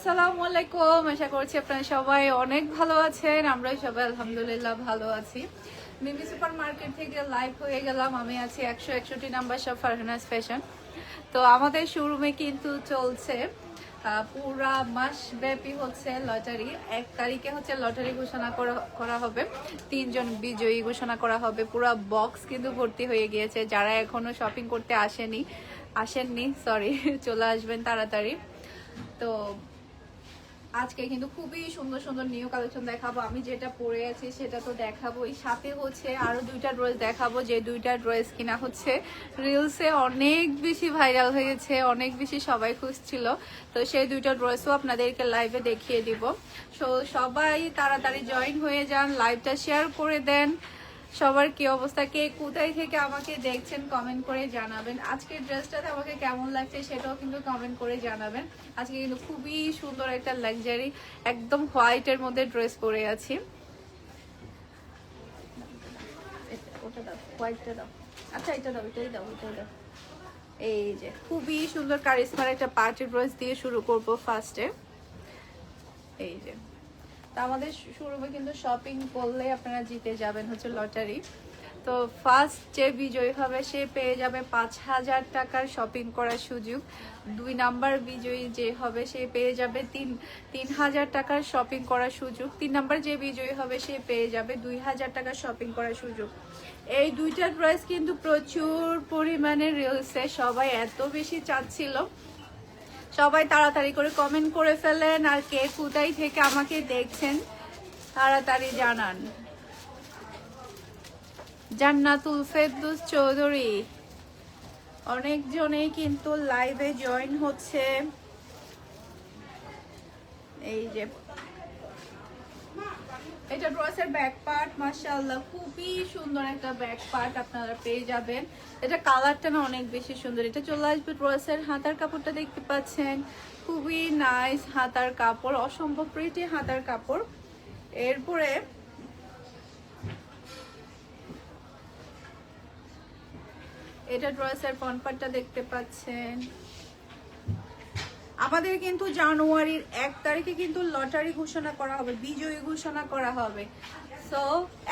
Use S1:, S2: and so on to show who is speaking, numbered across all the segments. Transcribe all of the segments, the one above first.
S1: আসসালামু আলাইকুম। আশা করছি আপনারা সবাই অনেক ভালো আছেন। আমরাও সবাই আলহামদুলিল্লাহ ভালো আছি। মিমি সুপার মার্কেট থেকে লাইভ হয়ে গেলাম। আমি আছি একশো একষট্টি নাম্বার সব ফারহানাস ফ্যাশন তো আমাদের শোরুমে কিন্তু চলছে পুরা মাস ব্যাপী হচ্ছে লটারি এক তারিখে হচ্ছে লটারি ঘোষণা করা হবে। তিনজন বিজয়ী ঘোষণা করা হবে। পুরা বক্স কিন্তু ভর্তি হয়ে গিয়েছে। যারা এখনও শপিং করতে আসেনি, আসেননি সরি চলে আসবেন তাড়াতাড়ি। তো আজকে কিন্তু খুবই সুন্দর সুন্দর নিউ কালেকশন দেখাবো। আমি যেটা পরে আছি সেটা তো দেখাবোই। সাথে হচ্ছে আরও দুইটা ড্রেস দেখাবো, যে দুইটা ড্রেস কিনা হচ্ছে। রিলসে অনেক বেশি ভাইরাল হয়েছে, অনেক বেশি সবাই খুঁজছিল তো সেই দুইটা ড্রেসও আপনাদেরকে লাইভে দেখিয়ে দিব। সো সবাই তাড়াতাড়ি জয়েন হয়ে যান লাইভটা শেয়ার করে দেন। সবার কি অবস্থা? কে কোথায় থেকে আমাকে দেখছেন কমেন্ট করে জানাবেন। আজকের ড্রেসটাতে আমাকে কেমন লাগছে সেটাও কিন্তু কমেন্ট করে জানাবেন। আজকে কিন্তু খুবই সুন্দর একটা লাক্সারি একদম হোয়াইটের মধ্যে ড্রেস পরে আছি। ওটা দাও হোয়াইটটা দাও। আচ্ছা এটা দাও, এটাই দাও দাও। এই যে, খুবই সুন্দর কারিশমার একটা পার্টি ড্রেস দিয়ে শুরু করব ফার্স্টে এই যে। তা আমাদের শুরুবে কিন্তু শপিং করলে আপনারা জিতে যাবেন হচ্ছে লটারি তো ফার্স্ট যে বিজয়ী হবে, সে পেয়ে যাবে পাঁচ হাজার টাকার শপিং করার সুযোগ। দুই নাম্বার বিজয়ী যে হবে, সে পেয়ে যাবে তিন তিন হাজার টাকার শপিং করার সুযোগ। তিন নাম্বার যে বিজয়ী হবে, সে পেয়ে যাবে দুই হাজার টাকার শপিং করার সুযোগ। এই দুইটার ড্রেস কিন্তু প্রচুর পরিমাণে রিলসে সবাই এত বেশি চাচ্ছিল। সবাই তাড়াতাড়ি করে কমেন্ট করে ফেলেন আর কে কোথায় থেকে আমাকে দেখছেন, তাড়াতাড়ি জানান। জান্নাতুল ফেরদুস চৌধুরী, অনেকজনেই কিন্তু লাইভে জয়েন হচ্ছে। এই যে এটা ড্রেসের ব্যাক পার্ট, মাশাআল্লাহ, খুবই সুন্দর একটা ব্যাক পার্ট আপনারা পেয়ে যাবেন। এটা কালারটা না অনেক বেশি সুন্দর। এটা চলে আসবে ড্রেসের হাতার কাপড়টা দেখতে পাচ্ছেন। খুবই নাইস হাতার কাপড়, অসম্ভব প্রিটি হাতার কাপড়। এরপরে এটা ড্রেসের পনপাটটা দেখতে পাচ্ছেন। আমাদের কিন্তু জানুয়ারির এক তারিখে কিন্তু লটারি ঘোষণা করা হবে, বিজয়ী ঘোষণা করা হবে। সো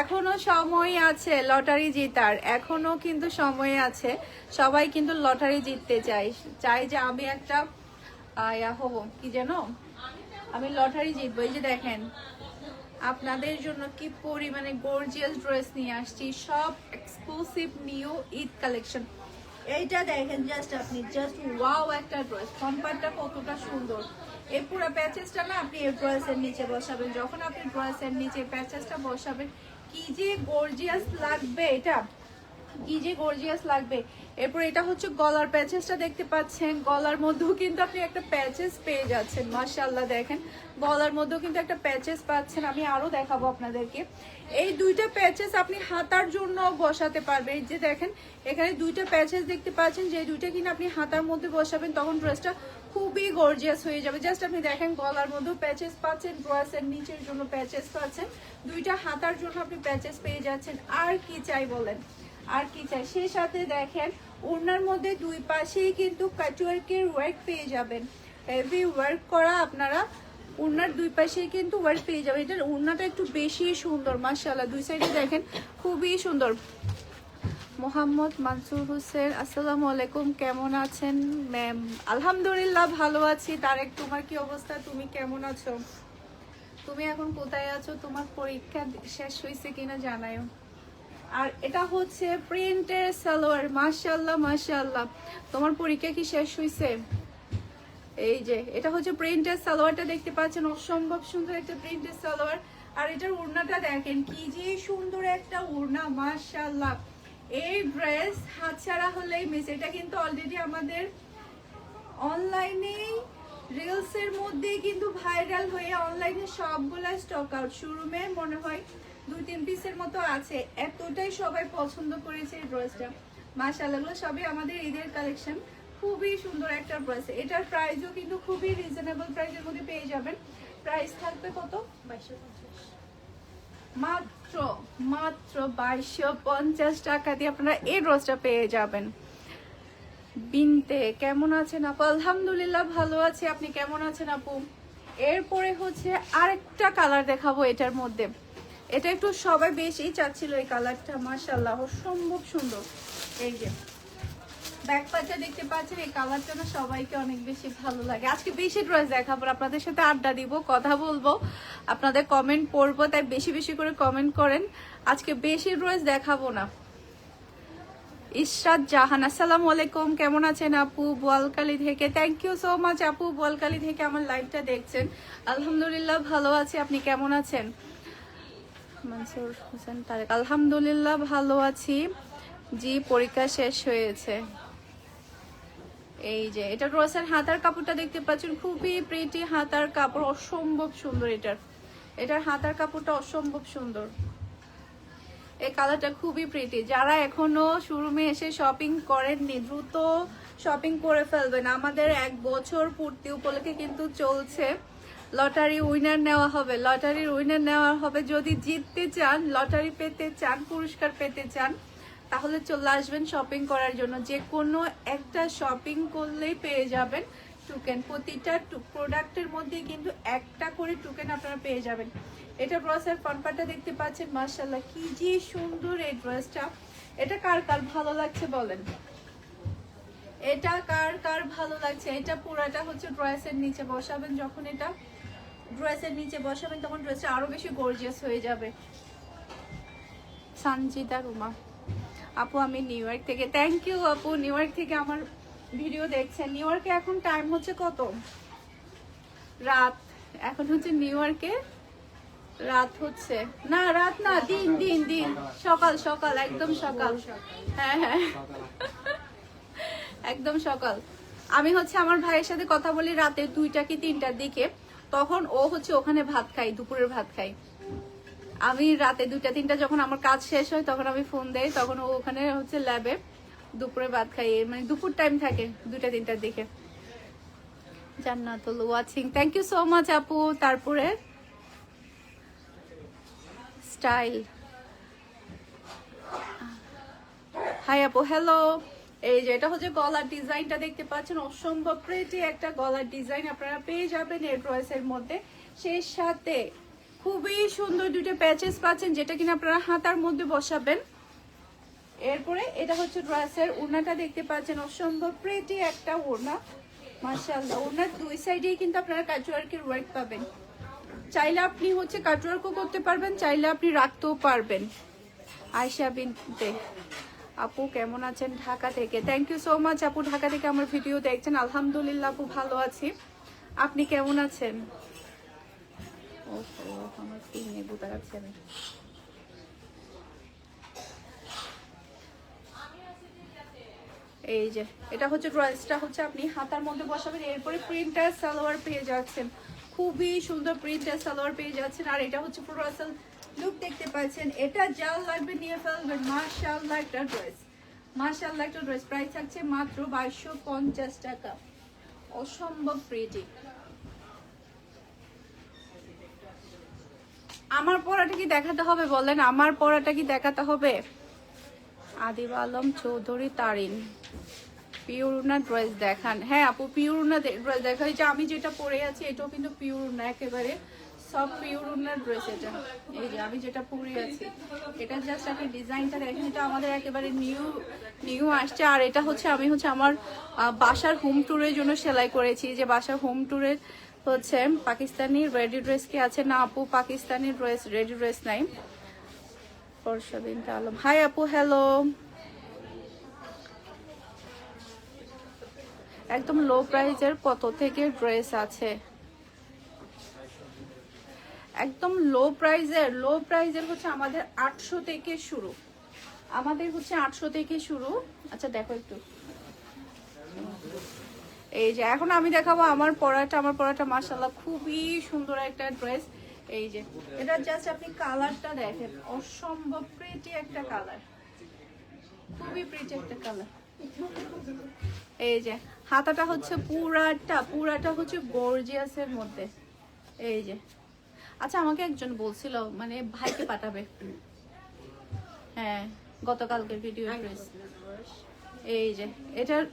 S1: এখনও সময় আছে লটারি জিতার, এখনও কিন্তু সময় আছে। সবাই কিন্তু লটারি জিততে চাই চাই যে আমি একটা ইয়া হব, কি যেন? আমি লটারি জিতবো। এই যে দেখেন, আপনাদের জন্য কি পরিমাণে গর্জিয়াস ড্রেস নিয়ে আসছি, সব এক্সক্লুসিভ নিউ ঈদ কালেকশন এইটা দেখেন জাস্ট আপনি জাস্ট ওয়াও একটা ড্রেস কম্পারটা কতটা সুন্দর। এই পুরো প্যাচেসটা না আপনি এই ড্রেসের নিচে বসাবেন। যখন আপনি ড্রেসের নিচে প্যাচেসটা বসাবেন, কি যে গর্জিয়াস লাগবে এটা। যে গর্জিয়াস লাগবে। এরপর এটা হচ্ছে গলার প্যাচেসটা দেখতে পাচ্ছেন। গলার মধ্যেও কিন্তু আপনি একটা প্যাচেস পেয়ে যাচ্ছেন। মাশাআল্লাহ দেখেন। গলার মধ্যেও কিন্তু একটা প্যাচেস পাচ্ছেন। আমি আরও দেখাবো আপনাদেরকে। এই দুইটা প্যাচেস আপনি হাতার জন্য বসাতে পারবেন। যে দেখেন, এখানে দুইটা প্যাচেস দেখতে পাচ্ছেন। যে দুইটা কিনা আপনি হাতার মধ্যে বসাবেন, তখন ড্রেসটা খুবই গর্জিয়াস হয়ে যাবে। জাস্ট আপনি দেখেন, গলার মধ্যেও প্যাচেস পাচ্ছেন ড্রেসের নিচের জন্য প্যাচেস পাচ্ছেন। দুইটা হাতার জন্য আপনি প্যাচেস পেয়ে যাচ্ছেন। আর কি চাই বলেন? আর কি চাই? সেই সাথে দেখেন ওনার মধ্যে দুই পাশেই কিন্তু কাটওয়ার্কের ওয়ার্ক পেয়ে যাবেন। হেভি ওয়ার্ক করা আপনারা ওনার দুই পাশেই কিন্তু ওয়ার্ক পেয়ে যাবেন। এটার ওনাটা একটু বেশি সুন্দর, মাশাআল্লাহ। দুই সাইডে দেখেন, খুবই সুন্দর। মোহাম্মদ মানসুর হোসেন, আসসালামু আলাইকুম। কেমন আছেন? ম্যাম, আলহামদুলিল্লাহ ভালো আছি। তারেক, তোমার কি অবস্থা? তুমি কেমন আছো? তুমি এখন কোথায় আছো? তোমার পরীক্ষা শেষ হয়েছে কিনা জানাও আর এটা হচ্ছে প্রিন্টের সালোয়ার মাশাল্লাহ মাশাল্লাহ তোমার পরীক্ষা কি শেষ হয়েছে এই যে, এটা হচ্ছে প্রিন্টের সালোয়ারটা দেখতে পাচ্ছেন, অসম্ভব সুন্দর একটা প্রিন্টের সালোয়ার। আর এটার ওড়নাটা দেখেন, কি যে সুন্দর একটা ওড়না মাশাল্লাহ এই ড্রেস হাতছাড়া হলেই মিস এটা কিন্তু অলরেডি আমাদের অনলাইনেই রিলসের মধ্যেই কিন্তু ভাইরাল হয়ে অনলাইনে সবগুলা স্টক আউট শোরুমে মনে হয় দুই তিন পিসের মতো আছে। এতটাই সবাই পছন্দ করেছে এই ড্রেসটা মাশাআল্লাহ, সবই আমাদের ঈদের কালেকশন খুবই সুন্দর একটা ড্রেস এটার প্রাইসও কিন্তু খুবই রিজনেবল প্রাইসের মধ্যে পেয়ে যাবেন। প্রাইস থাকবে কত? মাত্র মাত্র বাইশশো পঞ্চাশ টাকা দিয়ে আপনারা এই ড্রেসটা পেয়ে যাবেন। বিনতে, কেমন আছেন আপু? আলহামদুলিল্লাহ ভালো আছি। আপনি কেমন আছেন আপু? এরপরে হচ্ছে আরেকটা কালার দেখাবো এটার মধ্যে। এটা একটু সবাই বেশি চাচ্ছিল এই কালারটা মাশাল্লাহ অসম্ভব সুন্দর। এই যে দেখতে পাচ্ছেন, এই সবাইকে অনেক বেশি ভালো লাগে। আজকে বেশি দেখাবো, আপনাদের সাথে আড্ডা দিব, কথা বলব, আপনাদের কমেন্ট তাই বেশি বেশি করে কমেন্ট করেন। আজকে বেশি দেখাবো না। ইশরাত জাহান আলাইকুম, কেমন আছেন আপু? বোয়ালকালি থেকে থ্যাংক ইউ সো মাচ আপু বোয়ালকালি থেকে আমার লাইভটা দেখছেন। আলহামদুলিল্লাহ, ভালো আছি, আপনি কেমন আছেন? মনসুর হোসেন তারেক। আলহামদুলিল্লাহ ভালো আছি। জি, পরীক্ষা শেষ হয়েছে। এই যে, এটা ড্রেসের হাতার কাপড়টা দেখতে পাচ্ছেন। খুবই প্রিটি হাতার কাপড়, অসম্ভব সুন্দর এটার। এটার হাতার কাপড়টা অসম্ভব সুন্দর। এই কালারটা খুবই প্রিটি যারা এখনও শোরুমে এসে শপিং করেননি, দ্রুত শপিং করে ফেলবেন। আমাদের এক বছর পূর্তি উপলক্ষে কিন্তু চলছে। লটারি উইনার নেওয়া হবে। লটারির উইনার নেওয়া হবে যদি জিততে চান, লটারি পেতে চান, পুরস্কার পেতে চান, তাহলে চলে আসবেন শপিং করার জন্য। যে কোনো একটা শপিং করলেই পেয়ে যাবেন টোকেন প্রতিটা প্রোডাক্টের মধ্যে কিন্তু একটা করে টোকেন আপনারা পেয়ে যাবেন। এটা ব্রসের ফনপাটা দেখতে পাচ্ছেন মার্শাল্লাহ কি যে সুন্দর এই ড্রেসটা এটা কার কার ভালো লাগছে বলেন? এটা কার কার ভালো লাগছে? এটা পুরাটা হচ্ছে ড্রেসের নিচে বসাবেন যখন এটা। ড্রেসের নিচে বসাবেন তখন ড্রেসটা আরও বেশি গর্জিয়াস হয়ে যাবে। সঞ্জিতা রুমা। আপু, আমি নিউ ইয়র্ক থেকে। থ্যাংক ইউ আপু। নিউ ইয়র্ক থেকে আমার ভিডিও দেখছেন। নিউ ইয়র্কে এখন টাইম হচ্ছে কত? রাত। এখন হচ্ছে নিউ ইয়র্কে রাত হচ্ছে। না, রাত না, দিন দিন দিন। সকাল সকাল, একদম সকাল। হ্যাঁ হ্যাঁ। একদম সকাল। আমি হচ্ছে আমার ভাইয়ের সাথে কথা বলি রাতে দুইটা কি তিনটার দিকে। তখন ও হচ্ছে ওখানে ভাত খাই দুপুরের ভাত খাই আমি রাতে দুইটা, তিনটা যখন আমার কাজ শেষ হয়, তখন আমি ফোন দেই, তখন ও ওখানে হচ্ছে ল্যাবে দুপুরে ভাত খাই মানে দুপুর টাইম থাকে দুইটা, তিনটার দিকে। Jannatul watching thank you so much আপু। তারপরে স্টাইল হাই আপু হ্যালো এই যে, এটা হচ্ছে গলার ডিজাইনটা দেখতে পাচ্ছেন। অসম্ভব প্রেটি একটা গলার ডিজাইন আপনারা পেয়ে যাবেন এই ড্রেসের মধ্যে। সেই সাথে খুবই সুন্দর দুটো প্যাচেস পাচ্ছেন, যেটা কিনা আপনারা হাতার মধ্যে বসাবেন। এরপরে এটা হচ্ছে ড্রেসের ওড়নাটা দেখতে পাচ্ছেন। অসম্ভব প্রেটি একটা ওড়না। মার্শাল্লাহ ওড়নার দুই সাইডেই কিন্তু আপনারা কাটওয়ার্কের ওয়ার্ক পাবেন। চাইলে আপনি হচ্ছে কাটওয়ার্কও করতে পারবেন, চাইলে আপনি রাখতেও পারবেন। আয়সা বিনতে। আপু কেমন আছেন ঢাকা থেকে? থ্যাংক ইউ সো মাচ আপু, ঢাকা থেকে আমার ভিডিও দেখছেন। আলহামদুলিল্লাহ আপু ভালো আছি। আপনি কেমন আছেন? ওহো এই যে, এটা হচ্ছে ড্রেসটা হচ্ছে আপনি হাতার মধ্যে বসাবেন, এরপরে প্রিন্টার সালোয়ার পেয়ে যাচ্ছেন। খুবই সুন্দর প্রিন্টার সালোয়ার পেয়ে যাচ্ছেন। আর এটা হচ্ছে পুরো আসল লুক দেখতে পাচ্ছেন, এটা যা লাগবে, নিয়ে ফেলবেন মার্শাল্লাহ একটা ড্রেস মার্শাল্লাহ একটা ড্রেস প্রাইস থাকছে মাত্র বাইশশো পঞ্চাশ টাকা। অসম্ভব প্রিটি আমার পড়াটা কি দেখাতে হবে বলেন? আমার পড়াটা কি দেখাতে হবে? আদিব আলম চৌধুরী তারিন। পিওরুনা ড্রেস দেখান। হ্যাঁ আপু, পিওরুনা ড্রেস দেখা যে আমি যেটা পরে আছি, এটাও কিন্তু পিওরুনা একেবারে। সব পিওরুনার ড্রেস এটা। এই যে আমি যেটা পরে আছি। এটা জাস্ট আপনি ডিজাইনটা দেখেন, এটা আমাদের একেবারে নিউ নিউ আসছে। আর এটা হচ্ছে, আমি হচ্ছে আমার বাসার হোম ট্যুরের জন্য সেলাই করেছি। যে বাসার হোম ট্যুরের হচ্ছে পাকিস্তানি রেডি ড্রেস কি আছে? না আপু, পাকিস্তানি ড্রেস রেডি ড্রেস নাই। পরশুদিন আলম। হাই আপু হ্যালো একদম লো প্রাইজের কত থেকে ড্রেস আছে? একদম লো প্রাইজের লো প্রাইজের হচ্ছে আমাদের আটশো থেকে শুরু। আমাদের হচ্ছে আটশো থেকে শুরু। আচ্ছা দেখো একটু। এই যে, এখন আমি দেখাবো আমার পড়াটা আমার পড়াটা মাসাল্লাহ খুবই সুন্দর একটা ড্রেস এই যে, এটা জাস্ট আপনি কালারটা দেখেন। অসম্ভব প্রিটি একটা কালার খুবই প্রিটি একটা কালার এই যে, হাতাটা হচ্ছে পুরাটা পুরাটা হচ্ছে গর্জিয়াসের মধ্যে। এই যে আচ্ছা আমাকে একজন বলছিল মানে ভাইকে পাঠাবে। হ্যাঁ গতকালকের ভিডিও ড্রেস এই যে এটার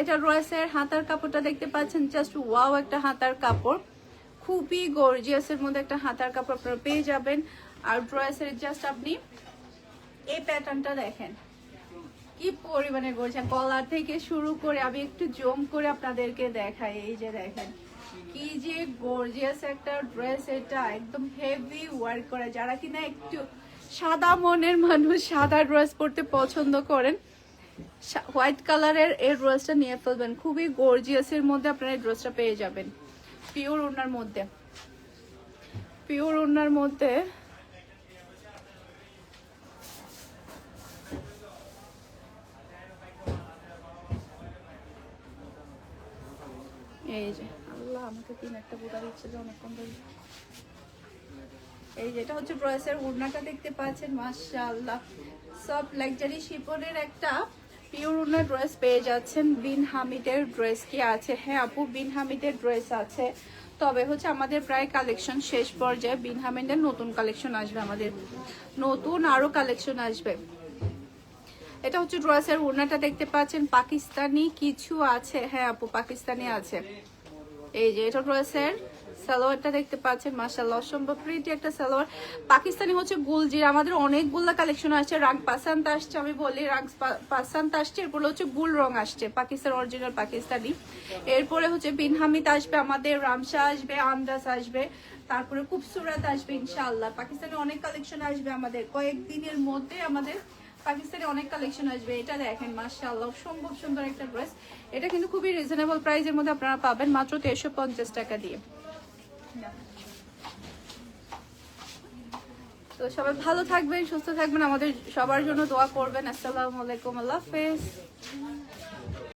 S1: এটা রয়েছে হাতার কাপড়টা দেখতে পাচ্ছেন জাস্ট ওয়াও একটা হাতার কাপড়। খুবই গর্জিয়াসের মধ্যে একটা হাতার কাপড় আপনারা পেয়ে যাবেন। আর ড্রেসের জাস্ট আপনি এই প্যাটার্নটা দেখেন। কি পরিমাণে গর্জিয়াস গলা থেকে শুরু করে আমি একটু জম করে আপনাদেরকে দেখাই এই যে দেখেন। কি যে গর্জিয়াস একটা ড্রেস এটা, একদম হেভি ওয়ার্ক করে। যারা কিনা একটু সাদা মনের মানুষ, সাদা ড্রেস পরতে পছন্দ করেন হোয়াইট কালারের এই ড্রেসটা নিয়ে ফেলবেন। খুবই গর্জিয়াসের মধ্যে আপনারা এই ড্রেসটা পেয়ে যাবেন। পিওর ওনার মধ্যে। পিওর ওনার মধ্যে এই যে। আমাকে তিন একটা বোতা দিচ্ছে যে অনেকক্ষণ ধরে। এই যেটা হচ্ছে ড্রেসের ওড়নাটা দেখতে পাচ্ছেন, মাশাআল্লাহ। সব লাক্সারি শিপনের একটা পিওর ওড়না ড্রেস পেয়ে যাচ্ছেন। বিন হামিদের ড্রেস কি আছে? হ্যাঁ আপু, বিন হামিদের ড্রেস আছে। তবে হচ্ছে আমাদের প্রায় কালেকশন শেষ পর্যায়ে বিন হামিদের নতুন কালেকশন আসবে আমাদের। নতুন আরও কালেকশন আসবে। এটা হচ্ছে ড্রেসের ওড়নাটা দেখতে পাচ্ছেন। পাকিস্তানি কিছু আছে। হ্যাঁ আপু, পাকিস্তানি আছে। এই যে এটা ড্রেসের সালোয়ারটা দেখতে পাচ্ছেন মাসাল্লাহ অসম্ভব প্রিটি একটা সালোয়ার। পাকিস্তানি হচ্ছে গুলজির, আমাদের অনেকগুলো কালেকশন আসছে রাং পাসান্ত আসছে, আমি বলি রাং পাসান্ত আসছে, এরপরে হচ্ছে গুল রং আসছে, পাকিস্তান অরিজিনাল পাকিস্তানি। এরপরে হচ্ছে বিন হামিদ আসবে, আমাদের রামশা আসবে, আমদাস আসবে, তারপরে খুবসুরাত আসবে, ইনশাআল্লাহ। পাকিস্তানি অনেক কালেকশন আসবে আমাদের, কয়েকদিনের মধ্যে আমাদের পাকিস্তানি অনেক কালেকশন আসবে, এটা দেখেন, মাশাআল্লাহ সম্ভব সুন্দর একটা ড্রেস এটা কিন্তু খুবই রিজনেবল প্রাইসের মধ্যে আপনারা পাবেন মাত্র তেরোশো পঞ্চাশ টাকা দিয়ে। তো সবাই ভালো থাকবেন, সুস্থ থাকবেন, আমাদের সবার জন্য দোয়া করবেন। আসসালামু আলাইকুম, আল্লাহ হাফেজ।